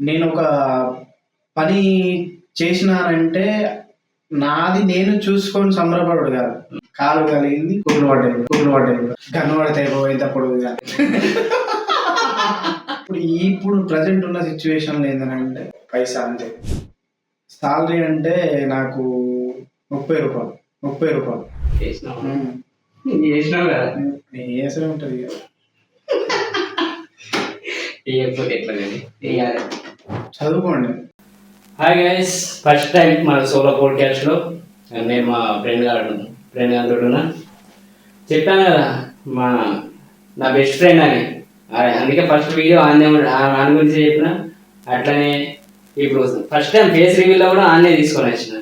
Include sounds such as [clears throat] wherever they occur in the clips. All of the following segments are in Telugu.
నేను ఒక పని చేసినానంటే నాది నేను చూసుకొని సంబరపడు కాదు కాలు కలిగింది కుట్లు పడ్డాయి కుట్లు పడ్డాయి గన్ను పడితే పోయేటప్పుడు కానీ ఇప్పుడు ఇప్పుడు ప్రజెంట్ ఉన్న సిచ్యువేషన్ ఏంటంటే పైసా అంతే. సాలరీ అంటే నాకు ముప్పై రూపాయలు ముప్పై రూపాయలు. కదా. ఏసరే ఉంటుంది ఎట్లా చదువుకోండి. హాయ్ గైస్ ఫస్ట్ టైం మన సోలో పోడ్కాస్ట్లో నేను మా ఫ్రెండ్ గారు ఫ్రెండ్ గారితో చెప్పాను కదా మా నా బెస్ట్ ఫ్రెండ్ అని. అందుకే ఫస్ట్ వీడియో ఆనే ఆన్ గురించి చెప్పిన. అట్లనే ఇప్పుడు ఫస్ట్ టైం ఫేస్ రివ్యూలో కూడా ఆన్నే తీసుకొని వచ్చిన.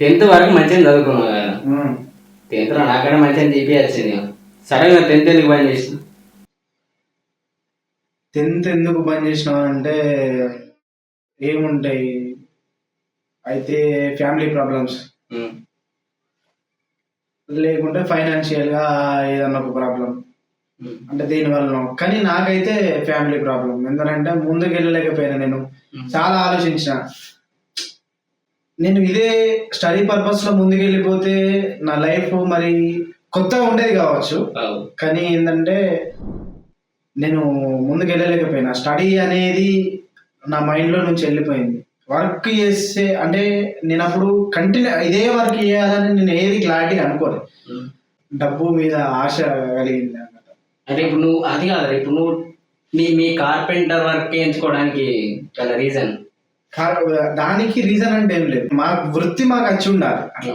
టెన్త్ వరకు మంచిగా చదువుకున్నావు కదా. ఉమ్. టెన్త్లో నాకన్నా మంచిగా జీపీ వచ్చింది. సడన్గా టెన్త్ ఎందుకు బంద్ చేసిన? టెన్త్ ఎందుకు బంద్ చేసినావు అంటే ఏముంటాయి? అయితే ఫ్యామిలీ ప్రాబ్లమ్స్. లేకుంటే ఫైనాన్షియల్గా ఏదన్నా ఒక ప్రాబ్లం. అంటే దీని వల్ల కానీ నాకైతే ఫ్యామిలీ ప్రాబ్లం. ఎందుకంటే ముందుకు వెళ్ళలేకపోయినా నేను. చాలా ఆలోచించిన. నేను ఇదే స్టడీ పర్పస్లో ముందుకు వెళ్ళిపోతే నా లైఫ్ మరి కొత్తగా ఉండేది కావచ్చు. కానీ ఏంటంటే నేను ముందుకు వెళ్ళలేకపోయినా స్టడీ అనేది నా మైండ్లో నుంచి వెళ్ళిపోయింది. వర్క్ చేస్తే అంటే నేను అప్పుడు కంటిన్యూ ఇదే వర్క్ చేయాలని నేను ఏది క్లారిటీ అనుకోలేదు. డబ్బు మీద ఆశ కలిగింది అన్నమాట అంటే ఇప్పుడు నువ్వు అది కాదు ఇప్పుడు నువ్వు మీ మీ కార్పెంటర్ వర్క్ ఎంచుకోవడానికి గల రీజన్ దానికి రీజన్ అంటే ఏం లేదు. మా వృత్తి మాకు వచ్చి ఉండాలి. అట్లా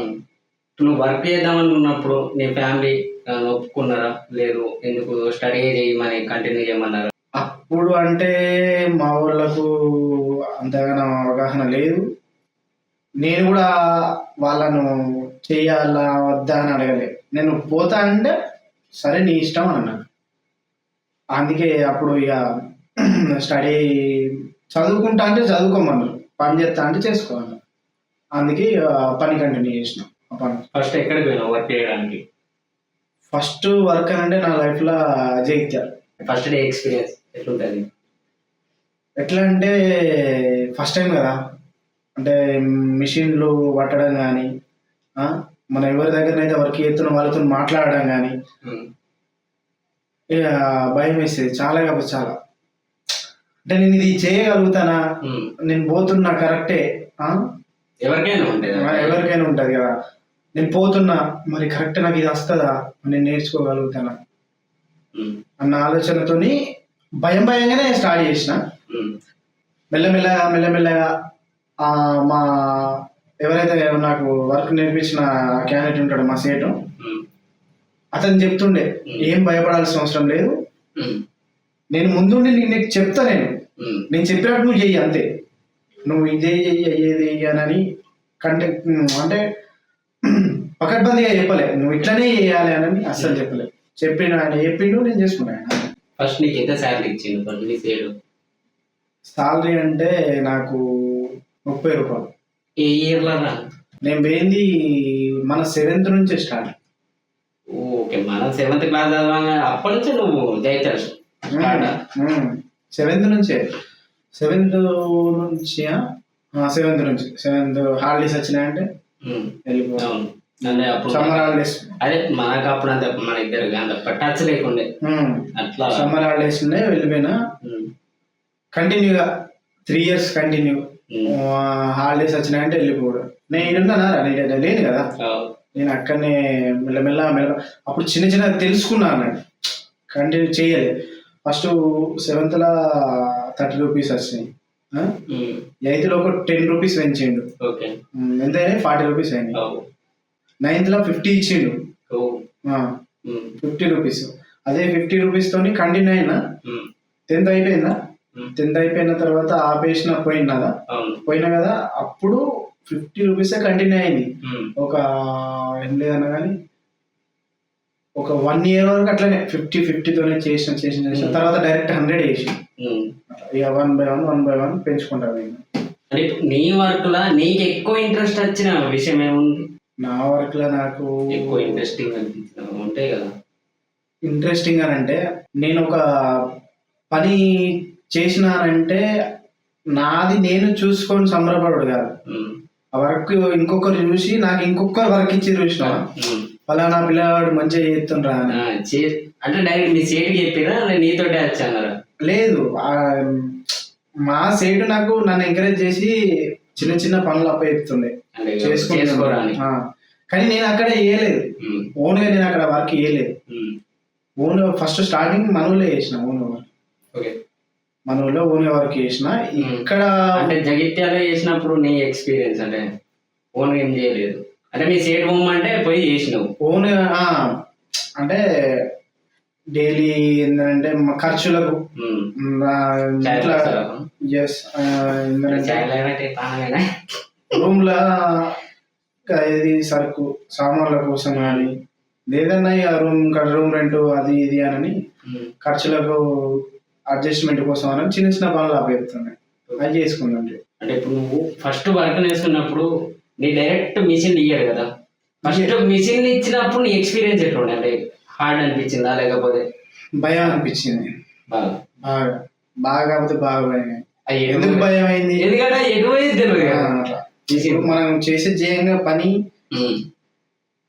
నువ్వు వర్క్ చేద్దాం అనుకున్నప్పుడు నీ ఫ్యామిలీ ఒప్పుకున్నారా? లేదు. ఎందుకు? స్టడీ చేయమని కంటిన్యూ చేయమన్నారా? అప్పుడు అంటే మా వాళ్ళకు అంతగానో అవగాహన లేదు. నేను కూడా వాళ్ళను చేయాలా వద్దా అని అడగలేదు నేను పోతా అంటే సరే నీ ఇష్టం అని అన్నాను. అందుకే అప్పుడు ఇక [clears throat] స్టడీ చదువుకుంటా అంటే చదువుకోమన్నారు పని చేస్తా అంటే చేసుకోమన్నారు అందుకే పని కంటిన్యూ చేసిన. ఫస్ట్ ఎక్కడికి పోయినావు? వర్క్ చేయడానికి? ఫస్ట్ వర్క్ అంటే నా లైఫ్లో జగిత్యాల ఫస్ట్ డే ఎక్స్పీరియన్స్ ఎట్లుంటుంది? ఎట్లా అంటే ఫస్ట్ టైం కదా. అంటే మిషన్లు పట్టడం కానీ మన ఎవరి దగ్గరనైతే వర్క్ చేస్తున్న వాళ్ళతో మాట్లాడడం కానీ ఇక భయం వేసేది. చాలా కాబట్టి చాలా. అంటే నేను ఇది చేయగలుగుతానా. నేను పోతున్నా కరెక్టే? ఎవరికైనా ఉంటుంది. ఎవరికైనా ఉంటుంది కదా. నేను పోతున్నా మరి కరెక్ట్ నాకు ఇది వస్తుందా నేను నేర్చుకోగలుగుతానా? అన్న ఆలోచనతోని భయం భయంగానే స్టార్ట్ చేసిన. మెల్లమెల్లగా మెల్లమెల్లగా ఆ, మా ఎవరైతే నాకు వర్క్ నేర్పించిన క్యాండిడేట్ ఉంటాడు మా సేటు అతను చెప్తుండే ఏం భయపడాల్సిన అవసరం లేదు. నేను ముందుండి నీకు నీకు చెప్తా నేను. నేను చెప్పినట్టు నువ్వు చెయ్యి అంతే. నువ్వు ఇదే చెయ్యి అయ్యేది అని కంటే అంటే పకడ్బందీగా చెప్పలే. నువ్వు ఇట్లనే చేయాలి అని అస్సలు చెప్పలే. చెప్పిన ఆయన చెప్పిండు నేను చేసుకున్నాను ఫస్ట్ నీకు ఎంత శాలరీ ఇచ్చిండు ఫస్ట్ నీ సాలరీ అంటే నాకు ముప్పై రూపాయలు. ఏ ఇయర్లో నేను పోయింది మన సెవెంత్ నుంచే స్టార్ట్ ఓకే. మనం సెవెంత్ క్లాస్ చదవంగా అప్పటి నుంచి నువ్వు జైతాడు సెవెంత్ నుంచే. సెవెంత్ నుంచి? సెవెంత్ నుంచి. సెవెంత్ హాలిడేస్ వచ్చినాయంటే వెళ్ళిపో అంటే అప్పుడు సమ్మర్ హాలిడేస్. అదే మనకు అప్పుడు అంత మన ఇద్దరు అంత టచ్ లేకుండే. అట్లా సమ్మర్ హాలిడేస్ ఉన్నాయి వెళ్ళిపోయినా. కంటిన్యూగా త్రీ ఇయర్స్ కంటిన్యూ. హాలిడేస్ వచ్చినాయంటే వెళ్ళిపోవడం నేను ఇడున్నానా నేను లేను కదా. నేను అక్కడనే మెల్లమెల్ల మెల్ల అప్పుడు చిన్న చిన్న తెలుసుకున్నా అన్నట్టు. కంటిన్యూ చేయలేదు ఫస్ట్ సెవెంత్లో థర్టీ రూపీస్ వచ్చినాయి. ఆ? ఉమ్, ఎయిత్లో ఒక టెన్ రూపీస్ పెంచిండు ఎంత అయినాయి ఫార్టీ రూపీస్ అయినాయి. అవు, నైన్త్లో ఫిఫ్టీ ఇచ్చిండు. Fifty rupees. అదే ఫిఫ్టీ రూపీస్ తోని కంటిన్యూ అయినా టెన్త్ అయిపోయిందా? టెన్త్ అయిపోయిన తర్వాత ఆపేసిన అవును. పోయినా కదా అప్పుడు ఫిఫ్టీ రూపీసే కంటిన్యూ అయింది. ఒక ఏం లేదన్నా కానీ ఒక వన్ ఇయర్ వరకు అట్లనే ఫిఫ్టీ ఫిఫ్టీతోనే చేసిన చేసిన చేసిన. తర్వాత డైరెక్ట్ హండ్రెడ్ చేసి. ఇక one by one one by one పెంచుకుంటాను నేను అంటే నీ వర్క్ లా నీకు ఎక్కువ ఇంట్రెస్ట్ వచ్చిన విషయం ఏముంది? నా వర్క్లో నాకు ఎక్కువ ఇంట్రెస్టింగ్ అనిపించిన ఉంటాయి కదా. ఇంట్రెస్టింగ్ అని అంటే నేను ఒక పని చేసినానంటే నాది నేను చూసుకొని సంబరపడు కాదు. ఆ వర్క్ ఇంకొకరు చూసి నాకు ఇంకొకరు వర్క్ ఇచ్చి చూసిన. ఫలానా పిల్లవాడు మంచిగా చేస్తుండ్రా అంటే డైరెక్ట్ మీ సేటుకి చెప్పినా నీతోటే వచ్చాను లేదు మా సైడ్ నాకు నన్ను ఎంకరేజ్ చేసి చిన్న చిన్న పనులు అప్ప చెప్తుండే. అంటే చేసుకుంటున్నా. చేసుకోవడానికి ఆ. కానీ నేను అక్కడ చేయలేదు ఉమ్, ఓన్గా నేను అక్కడ వర్క్ చేయలేదు ఉమ్. ఓన్ ఫస్ట్ స్టార్టింగ్ మనవులే చేసిన ఓన్ ఓకే. మనవులో ఓన్ వర్క్ చేసిన. ఇక్కడ అంటే జగిత్యాల చేసినప్పుడు నీ ఎక్స్పీరియన్స్ అంటే ఓన్ ఏం చేయలేదు. అంటే మీ సేట్ హోమ్ అంటే పోయి చేసినావు. ఓన్ అంటే డైలీ ఏంటంటే మా ఖర్చులకు. ఇంట్లో? ఎస్? రూమ్ లా ఇది సరుకు సామాన్ల కోసం కానీ లేదన్నా ఇక రూమ్ రూమ్ రెంట్ అది ఇది అని. ఖర్చులకు అడ్జస్ట్మెంట్ కోసం అని చిన్న చిన్న పనులు ఆపేస్తున్నాయి అది చేసుకున్నాను. అంటే ఇప్పుడు నువ్వు ఫస్ట్ వర్క్ నేర్చుకున్నప్పుడు నీ డైరెక్ట్ మిషన్ ఇయ్యాడు కదా. ఫస్ట్ మిషన్ ఇచ్చినప్పుడు నీ ఎక్స్పీరియన్స్ ఎట్లా అంటే హార్డ్ అనిపించిందా లేకపోతే? భయం అనిపించింది బాగా. బాగా. బాగా కాకపోతే బాగా భయం ఎందుకు భయం అయింది ఎందుకంటే తెలియదు. ఇప్పుడు మనం చేసే చేయంగా పని.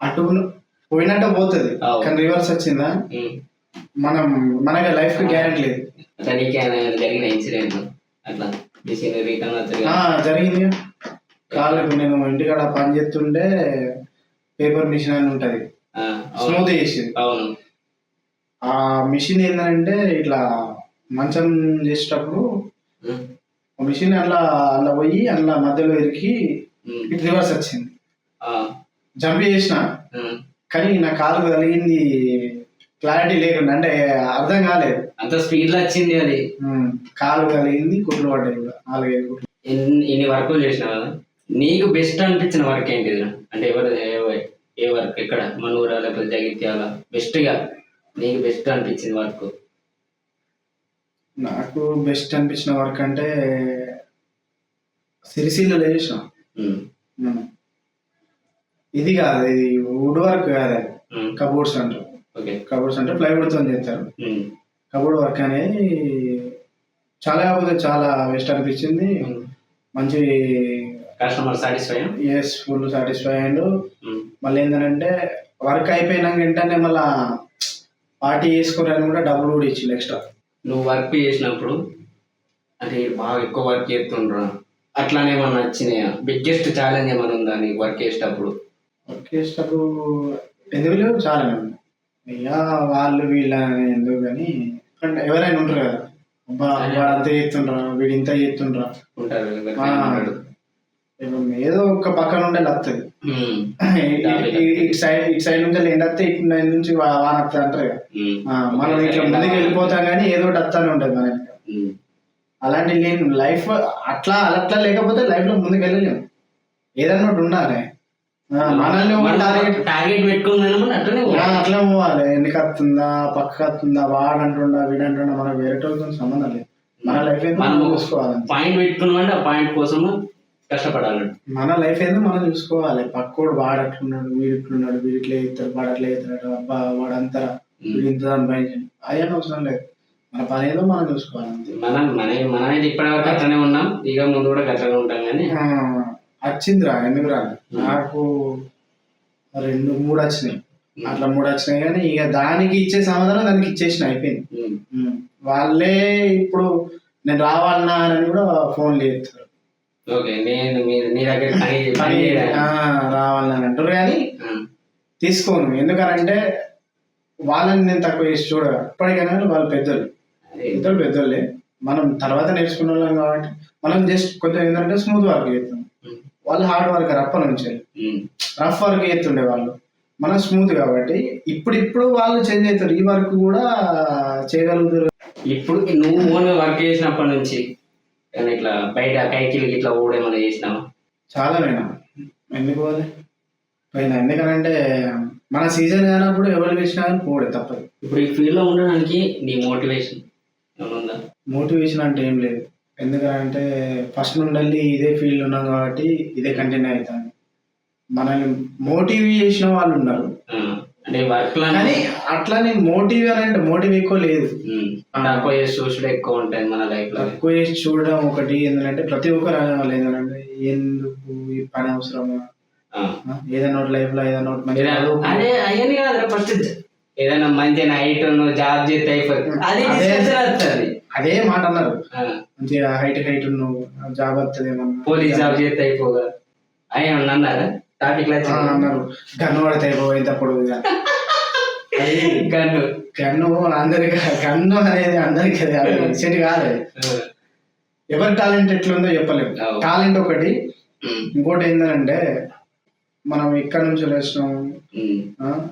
అటు పోయినట్టు పోతుంది. కానీ రివర్స్ వచ్చిందా. మనం మనకి లైఫ్ గ్యారెంటీ లేదు. జరిగిన ఇన్సిడెంట్. అట్లా. జరిగింది కాళ్ళకు నేను ఇంటికాడ పని చేస్తుంటే పేపర్ మిషన్ అని ఉంటది. స్మూత్ చేసేది. అవును. ఆ మిషన్ ఏంటంటే ఇట్లా మంచం చేసేటప్పుడు మిషన్ అట్లా అట్లా పోయి అట్లా మధ్యలో ఇరికి. ఇటు రివర్స్ వచ్చింది. జంప్ చేసిన. కానీ నా కాలు కలిగింది క్లారిటీ లేకుండా అంటే అర్థం కాలేదు. అంత స్పీడ్లో వచ్చింది అది. కాలు కలిగింది కుట్లు పడ్డాయి కూడా నాలుగైదు కుట్లు. ఇన్ని వర్కులు చేసినావు? కదా నీకు బెస్ట్ అనిపించిన వర్క్ ఏంటిది అంటే ఎవరు ఏ- వర్క్ ఎక్కడ? మనూరా లేకపోతే జగిత్యాల? బెస్ట్గా? నీకు బెస్ట్ అనిపించింది వర్క్? నాకు బెస్ట్ అనిపించిన వర్క్ అంటే సిరిసిల్లలో చేసిన. ఇది కాదు ఇది వుడ్ వర్క్ కాదు కబోర్డ్స్ అంటారు ఓకే. కబోర్డ్స్ అంటే ప్లైవుడ్తో చేస్తారు. కబోర్డ్ వర్క్ అనేది చాలా కాకపోతే చాలా బెస్ట్ అనిపించింది. మంచి customer satisfy yes full satisfy అయ్యిండు. మళ్ళీ ఏంటంటే వర్క్ అయిపోయినాక వెంటనే మళ్ళా పార్టీ చేసుకోరని కూడా డబ్బులు కూడా ఇచ్చిండు ఎక్స్ట్రా. నువ్వు వర్క్ చేసినప్పుడు అంటే బాగా ఎక్కువ వర్క్ చేస్తుండ్రా? అట్లానే ఏమన్నా వచ్చినాయా? బిగ్గెస్ట్ ఛాలెంజ్ ఏమైనా ఉందా నీకు వర్క్ చేసేటప్పుడు? వర్క్ చేసేటప్పుడు ఎందుకు లేవు? చాలా అయ్యా వాళ్ళు వీళ్ళ అని ఎందుకు కానీ అంటే ఎవరైనా ఉంటారు కదా. అబ్బా వాడు అంత చేస్తుండ్రా వీడు ఇంత చేస్తుండ్రా. ఉంటారు. ఇప్పుడు ఏదో ఒక పక్కన ఉండే వస్తుంది ఉమ్. ఇటు సైడ్ ఇటు సైడ్ నుంచి ఎండ వస్తే ఇటు నుంచి వాన వస్తుంది అంటారు మనం ఇట్లా ముందుకు వెళ్ళిపోతాం కానీ ఏదో ఒకటి వస్తానే ఉంటుంది మనకి. అలాంటి లేని లైఫ్ అట్లా అట్లా లేకపోతే లైఫ్లో ముందుకు వెళ్ళలేము ఏదన్నా ఒకటి ఉండాలి. మనల్ని టార్గెట్ టార్గెట్. అట్లా పోవాలి. ఎందుకు వస్తుందా పక్క వస్తుందా వాడు అంటుండా వీడు అంటుండా మనకు వేరే వాళ్ళతో సంబంధం లేదు. మన లైఫ్ మనం చూసుకోవాలి పాయింట్ పెట్టుకున్నామంటే ఆ పాయింట్ కోసం కష్టపడాలి మన లైఫ్ ఏందో మనం చూసుకోవాలి. పక్కోడు వాడు అట్లున్నాడు వీడు ఇట్లున్నాడు వీడు ఇట్లా చేస్తాడు వాడు అట్లా చేస్తాడు అబ్బా వాడు అంతా వీడు ఇంత సంపాదించండి. అదేం అవసరం లేదు. మన పని ఏదో మనం చూసుకోవాలి అంతే. మనం మన మనమైతే ఇప్పటివరకు అట్లనే ఉన్నాం. ఇక ముందు కూడా అట్లనే ఉంటాం కానీ. వచ్చిందిరా ఎందుకు రా నాకు రెండు మూడు వచ్చినాయి. అట్లా మూడు వచ్చినాయి కానీ ఇక దానికి ఇచ్చే సమాధానం దానికి ఇచ్చేసిన అయిపోయింది. వాళ్ళే ఇప్పుడు నేను రావాలన్నా అని కూడా ఫోన్ చేస్తారు ఓకే నేను నీ దగ్గర పని రావాలని అంటారు కానీ. తీసుకోను. ఎందుకనంటే వాళ్ళని నేను తక్కువ చేసి చూడ ఇప్పటికైనా వాళ్ళు పెద్దలు అదే. ఇద్దరు పెద్దోళ్ళే. మనం తర్వాత నేర్చుకున్న వాళ్ళం కాబట్టి మనం జస్ట్ కొంచెం ఏంటంటే స్మూత్ వర్క్ చేస్తాం. వాళ్ళు హార్డ్ వర్క్ రప్ప నుంచి. రఫ్ వర్క్ చేస్తుండే వాళ్ళు. మనం స్మూత్ కాబట్టి ఇప్పుడు ఇప్పుడు వాళ్ళు చేంజ్ అవుతారు. ఈ వర్క్ కూడా చేయగలుగుతారు. ఇప్పుడు నువ్వు వర్క్ చేసినప్పటి నుంచి ఇట్లా బయట కైకిలు ఇట్లా ఊడేమన్నా చేసినావా? చాలా పోయినా ఎందుకు పోలే? పోయినా ఎందుకనంటే మన సీజన్ కానప్పుడు ఎవరు పిలిచినా కానీ పోడే తప్పదు. ఇప్పుడు ఈ ఫీల్డ్లో ఉండడానికి నీ మోటివేషన్ మోటివేషన్ అంటే ఏం లేదు. ఎందుకంటే ఫస్ట్ నుండి ఇదే ఫీల్డ్ ఉన్నాం కాబట్టి ఇదే కంటిన్యూ అవుతాను మనల్ని మోటివ్ చేసిన వాళ్ళు ఉన్నారు. అంటే వర్క్ కానీ అట్లా నేను మోటివ్ అంటే మోటివ్ ఎక్కువ లేదు. తక్కువ చేసి చూసుడు ఎక్కువ ఉంటుంది మన లైఫ్లో. తక్కువ చేసి చూడడం ఒకటి ఏంటంటే ప్రతి ఒక్కరు అనే వాళ్ళు ఏంటంటే ఎందుకు ఈ పని అవసరమా? ఏదైనా ఒకటి లైఫ్లో ఏదైనా ఒకటి. అదే అయ్యని కాదు ఫస్ట్ ఏదైనా మంచి నువ్వు జాబ్ చేస్తే అయిపోతుంది అది వస్తుంది. అదే మాట అన్నారు. మంచిగా హైట్ హైట్ నువ్వు జాబ్ వస్తుంది ఏమన్నా పోలీస్ జాబ్ చేస్తే అయిపోగా. అయ్యా అన్నారా అన్నారు. గన్ను పడితే. అది గన్ను. గన్ను అందరికి గన్ను అనేది అందరికి అది అది సెట్ కాదు. అది. ఎవరి టాలెంట్ ఎట్లుందో చెప్పలేము అవును. టాలెంట్ ఒకటి. ఇంకోటి ఏంటంటే మనం ఎక్కడి నుంచి ఆ,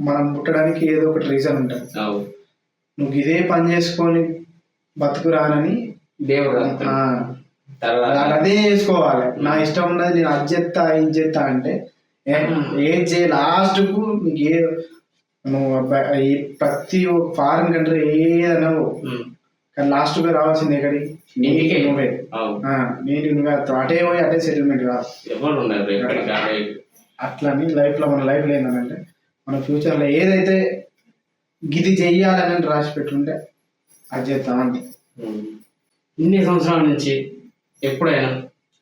మనం పుట్టడానికి ఏదో ఒకటి రీజన్ ఉంటుంది. నువ్వు ఇదే పని చేసుకొని బతుకు రానని దేవుడు తర్వాత అది చేసుకోవాలి. నా ఇష్టం ఉన్నది నేను అది చేస్తా ఇది చేస్తా అంటే ఏ- ఏది చేయ లాస్ట్కు నీకు ఏ నువ్వు ప్రతి ఫారిన్ కంట్రీ ఏదైనా. కానీ లాస్ట్గా రావాల్సింది ఎక్కడి? నీకే. నువ్వే. నీకు నువ్వే. అటే పోయి అటే సెటిల్మెంట్ ఆడే అట్లని లైఫ్లో మన లైఫ్లో ఏంటంటే మన ఫ్యూచర్లో ఏదైతే గిది చెయ్యాలని రాసి పెట్టుంటే అది చేస్తామంటే ఉమ్. ఇన్ని సంవత్సరాల నుంచి ఎప్పుడైనా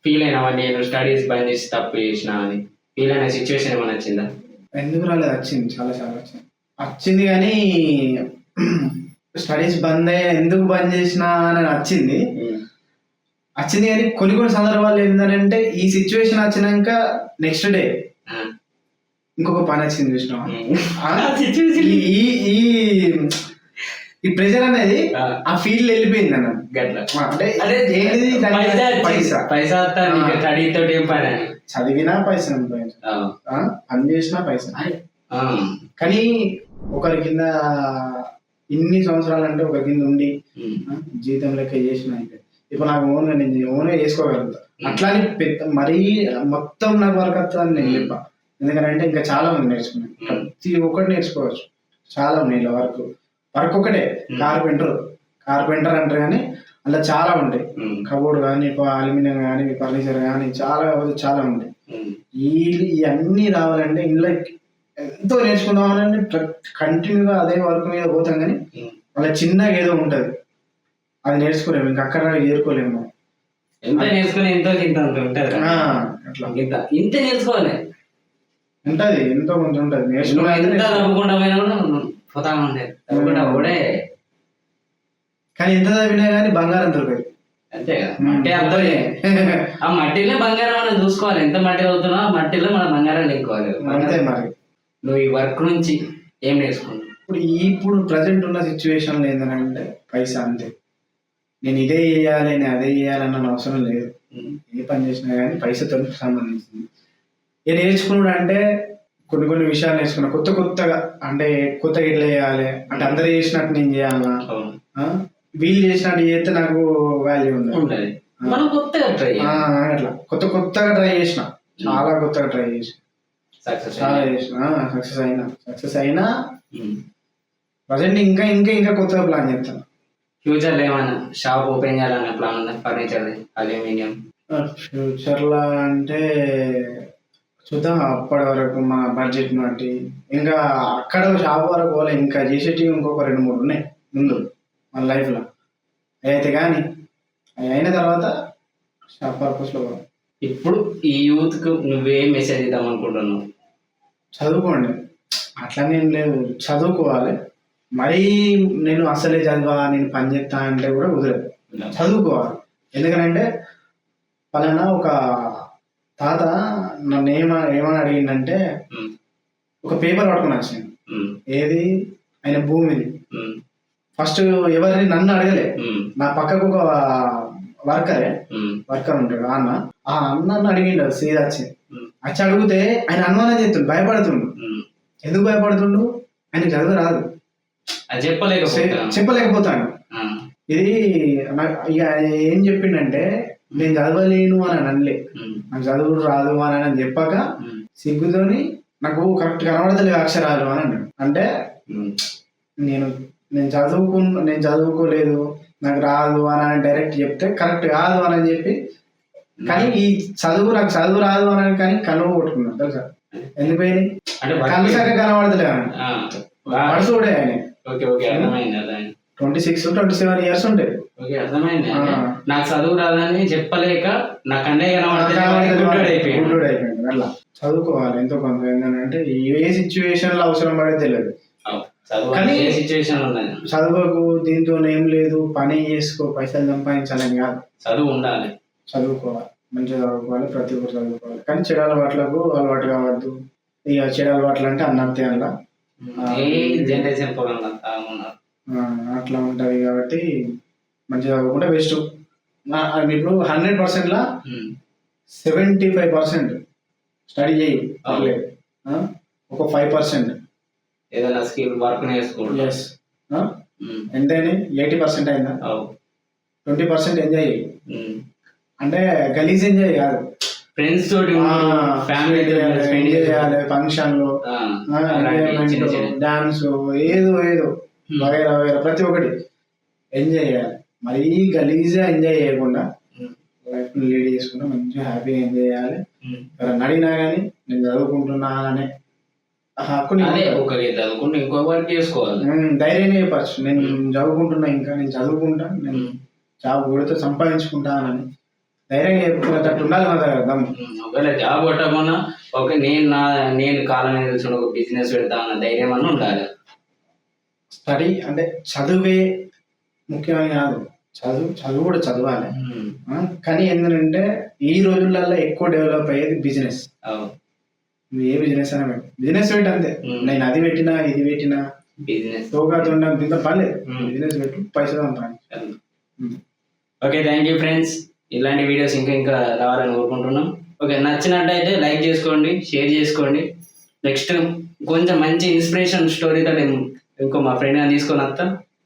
ఫీల్ అయినావా నేను స్టడీస్ బంద్ చేసి తప్పు చేసినా అని ఫీల్ అయిన సిచ్యువేషన్ ఏమైనా వచ్చిందా? ఎందుకు రాలేదు? వచ్చింది చాలా చాలా వచ్చింది. వచ్చింది కానీ స్టడీస్ బంద్ అయ్యా ఎందుకు బంద్ చేసినా అని వచ్చింది. వచ్చింది కానీ కొన్ని కొన్ని సందర్భాలు ఏంటంటే ఈ సిచ్యువేషన్ వచ్చినాక నెక్స్ట్ డే. ఇంకొక పని వచ్చింది చూసినా situation. ఈ ఈ- ప్రెషర్ అనేది ఆ. ఫీల్డ్ వెళ్ళిపోయింది అన్న. గట్ల. అంటే ఏంటిది పైసా. పైసా. ఏం పని అని. చదివినా పైసా పని చేసినా పైసా. కానీ ఒకరి కింద ఇన్ని సంవత్సరాలు అంటే ఒకరి కింద ఉండి జీతం లెక్క చేసిన ఇప్పుడు నాకు ఓన్గా నేను ఓన్గా చేసుకోగలుగుతా. అట్లా అని పెద్ద మరీ మొత్తం నాకు వర్క్ వస్తుందని నేను చెప్ప. ఎందుకంటే ఇంకా చాలా ఉంది నేర్చుకున్నాను. ప్రతి ఒక్కటి నేర్చుకోవచ్చు. చాలా ఉన్నాయి ఇలా వర్క్. వర్క్ ఒకటే కార్పెంటర్ కార్పెంటర్ అంటారు కానీ అందులో చాలా ఉంటాయి. కబోర్డ్ కానీ అల్యూమినియం కానీ ఫర్నిచర్ కానీ చాలా చాలా ఉంటాయి. ఈ ఇవన్నీ రావాలంటే ఇందులో ఎంతో నేర్చుకుందామని కంటిన్యూగా అదే వర్క్ మీద పోతాం కానీ. అలా చిన్నగా ఏదో ఉంటది. అది నేర్చుకోలేము ఇంకా అక్కడ చేరుకోలేము. ఎంత నేర్చుకుని ఎంతో ఇంత ఉంటది ఇంత ఇంత నేర్చుకోవాలి. ఉంటది ఎంతో కొంచెం ఉంటది. నువ్వు పోతా ఉండేది తప్పకుండా కూడా కానీ ఎంత చదివినా కానీ బంగారం దొరకదు. అంతే కదా మట్టి అంతా ఆ మట్టిలో బంగారం మనం చూసుకోవాలి. ఎంత మట్టి అవుతున్నా ఆ మట్టిలో మనం బంగారం నింపుకోవాలి అంతే మరి. నువ్వు ఈ వర్క్ నుంచి ఏం నేర్చుకున్నావు? ఇప్పుడు ఇప్పుడు ప్రజెంట్ ఉన్న సిచ్యువేషన్ ఏంటంటే పైసా అంతే. నేను ఇదే చేయాలి నేను అదే చేయాలన్న అవసరం లేదు. ఏ పని చేసినా కానీ పైసతో సంబంధించింది. ఏ నేర్చుకున్నాడు అంటే కొన్ని కొన్ని విషయాలు నేర్చుకున్నా. కొత్త కొత్తగా అంటే కొత్తగా ఎట్లా చేయాలి. అంటే అందరు చేసినట్టు నేను చేయాలన్నా. ఆ? వీళ్ళు చేసినట్టు చేస్తే నాకు వాల్యూ ఉంది మనం కొత్తగా ట్రై అట్లా. కొత్త కొత్తగా ట్రై చేసిన. చాలా కొత్తగా ట్రై చేసిన. సక్సెస్ చాలా చేసిన. సక్సెస్ అయినా. సక్సెస్ అయినా ప్రజెంట్ ఇంకా ఇంకా ఇంకా కొత్తగా ప్లాన్ చేస్తాను. ఫ్యూచర్లో ఏమైనా షాప్ ఓపెన్ చేయాలనే ప్లాన్ ఉందా? ఫర్నిచర్ అల్యూమినియం ఫ్యూచర్లో అంటే చూద్దాం అప్పటి వరకు మన బడ్జెట్ బట్టి. ఇంకా అక్కడ షాప్ వరకు పోలే ఇంకా చేసేటివి ఇంకొక రెండు మూడు ఉన్నాయి ముందు మన లైఫ్లో. అయితే కానీ అవి అయిన తర్వాత షాప్ పోదాం. ఇప్పుడు ఈ యూత్కు నువ్వేం మెసేజ్ ఇద్దాం అనుకుంటున్నావు. చదువుకోండి. అట్లనే ఏం లేదు చదువుకోవాలి. మరీ నేను అసలే చదివా నేను పని చేస్తా అంటే కూడా కుదరదు. చదువుకోవాలి. ఎందుకంటే పలానా ఒక తాత నన్ను ఏమ ఏమని అడిగిందంటే ఒక పేపర్ పట్టుకుని వచ్చింది ఏది? ఆయన భూమిది. ఫస్ట్ ఎవరిని నన్ను అడగలే. నా పక్కకు ఒక వర్కరే. వర్కర్ ఉంటాడు అన్న. ఆ అన్న అడిగిండు సీదా వచ్చి. వచ్చి అడిగితే ఆయన అనుమానం చేస్తుండు భయపడుతుండు. ఎందుకు భయపడుతుండు? ఆయన చదువు రాదు. చెప్పలేకపోతాను. ఆ, ఇది నాకు ఇక ఏం చెప్పిండంటే నేను చదవలేను అని అనలే. నాకు చదువు రాదు అని అని చెప్పాక సిగ్గుతోని నాకు కరెక్ట్ కనబడతలేవు అక్షరాలు అని అన్నాడు. అంటే నేను నేను చదువుకు నేను చదువుకోలేదు నాకు రాదు అని అని డైరెక్ట్ చెప్తే కరెక్ట్ కాదు అని అని చెప్పి కానీ ఈ చదువు నాకు చదువు రాదు అని అని కానీ కలువ కొట్టుకున్నాను తెలుసా? ఎందుకు అంటే కళ్ళు సరిగ్గా కనబడతలే ఆయన. అర్థమైంది twenty six twenty seven years ఉంటాయి ఓకే అర్థమైంది. నాకు చదువు రాదని చెప్పలేక నా కన్నయ్య కనబడితే గుడ్డోడు అయిపోయాడు గుడ్డోడు అయిపోయాడు. అట్లా. చదువుకోవాలి. ఎంతో కొంత ఏంటంటే ఏ సిచ్యువేషన్లో అవసరం పడేది తెలియదు. కానీ- చదువుకు దీంతో ఏం లేదు. పని చేసుకో పైసలు సంపాదించాలని కాదు. చదువు ఉండాలి. చదువుకోవాలి. మంచిగా చదువుకోవాలి. ప్రతి ఒక్కరు చదువుకోవాలి. కానీ చెడు అలవాట్లకు అలవాటు కావద్దు. ఇక చెడు అలవాట్లు అంటే అన్నతే అలా జనరేషన్ అట్లా ఉంటది కాబట్టి మంచిగా చదువుకుంటే బెస్ట్ ఇప్పుడు హండ్రెడ్ పర్సెంట్ లా ఉమ్. సెవెంటీ ఫైవ్ పర్సెంట్ స్టడీ చేయి పర్లేదు. ఆ? ఒక ఫైవ్ పర్సెంట్ ఏదైనా స్కిల్ వర్క్ నేర్చుకుంటా ఎస్. ఎంతైనా ఎయిటీ పర్సెంట్ అయిందా. ట్వంటీ పర్సెంట్ ఎంజాయ్ చేయి. అంటే గలీజ్ ఎంజాయ్ కాదు. ఫ్రెండ్స్ తోటి ఫ్యామిలీ ఎంజాయ్ చేయాలి ఫంక్షన్లు డాన్స్ ఏదో ఏదో. వగైరా వగైరా ప్రతి ఒక్కటి. ఎంజాయ్ చేయాలి. మరీ గలీజ్గా ఎంజాయ్ చేయకుండా. లైఫ్ లీడ్ చేసుకుంటా మంచిగా హ్యాపీగా ఎంజాయ్ చేయాలి. ఉమ్. ఎవరైనా అడిగినా కానీ నేను చదువుకుంటున్నా అనే చదువుకుంటే ఇంకో వర్క్ చేసుకోవాలి. ఉమ్, ధైర్యంగా చెప్పచ్చు. నేను చదువుకుంటున్నా ఇంకా నేను చదువుకుంటా నేను. జాబ్ కొడితే సంపాదించుకుంటా అని ధైర్యంగా చెప్పుకునేటట్టు ఉండాలి నా దగ్గర. ఒకవేళ జాబ్ కొట్టకుండా ఓకే నేను నా నేను కాలం తెలిసిన ఒక బిజినెస్ పెడతా అన్న ధైర్యం అన్న ఉండాలి. స్టడీ అంటే చదువే ముఖ్యమని కాదు. చదువు చదువు కూడా చదవాలి. కానీ ఏంటంటే ఈ రోజులలో ఎక్కువ డెవలప్ అయ్యేది బిజినెస్. నువ్వు ఏ బిజినెస్ అయినా బిజినెస్ పెట్టి అంతే. నేను అది పెట్టినా ఇది పెట్టినా. బిజినెస్ తోగా తోండా దీంతో పర్లేదు Hmm. బిజినెస్ పెట్టు పైసలు Hmm. Okay thank you friends ఇలాంటి వీడియోస్ ఇంకా ఇంకా రావాలని కోరుకుంటున్నాం. ఓకే నచ్చినట్టయితే లైక్ చేసుకోండి షేర్ చేసుకోండి. నెక్స్ట్ కొంచెం మంచి ఇన్స్పిరేషన్ స్టోరీతో ఇంకో మా ఫ్రెండ్ తీసుకొని వస్తా.